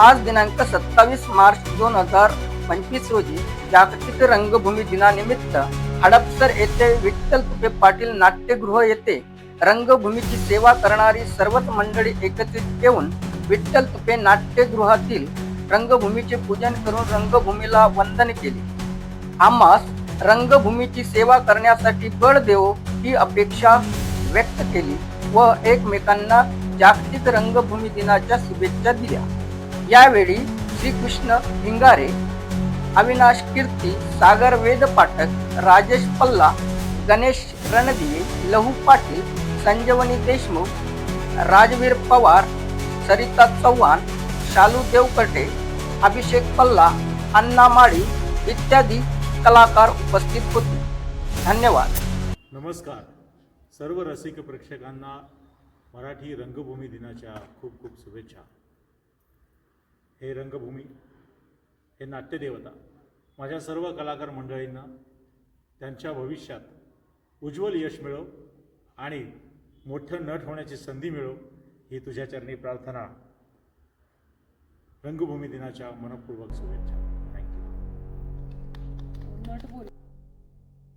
आज दिनांक सत्तावीस मार्च दोन हजार पंचवीस रोजी जागतिक रंगभूमी दिनानिमित्त हडपसर येथे विठ्ठल तुपे पाटील नाट्यगृह येथे रंगभूमीची सेवा करणारी सर्वच मंडळी एकत्रित येऊन विठ्ठल तुपे नाट्यगृहातील रंगभूमीचे पूजन करून रंगभूमीला वंदन केले. आम्हास रंगभूमीची सेवा करण्यासाठी बळ देव ही अपेक्षा व्यक्त केली व एकमेकांना जागतिक रंगभूमी दिनाच्या शुभेच्छा दिल्या. यावेळी श्रीकृष्ण हिंगारे अविनाश कीर्ती सागर वेद पाठक राजेश पल्ला गणेश रणदिये लहू पाटील संजीवनी देशमुख राजवीर पवार सरिता चव्हाण शालू देवकटे अभिषेक पल्ला अण्णा माळी इत्यादी कलाकार उपस्थित होते. धन्यवाद. नमस्कार. सर्व रसिक प्रेक्षकांना मराठी रंगभूमी दिनाच्या खूप खूप शुभेच्छा. हे रंगभूमी हे नाट्यदेवता माझ्या सर्व कलाकार मंडळींना त्यांच्या भविष्यात उज्ज्वल यश मिळो आणि मोठं नट होण्याची संधी मिळो ही तुझ्या चरणी प्रार्थना. रंगभूमी दिनाच्या मनपूर्वक शुभेच्छा. थँक्यू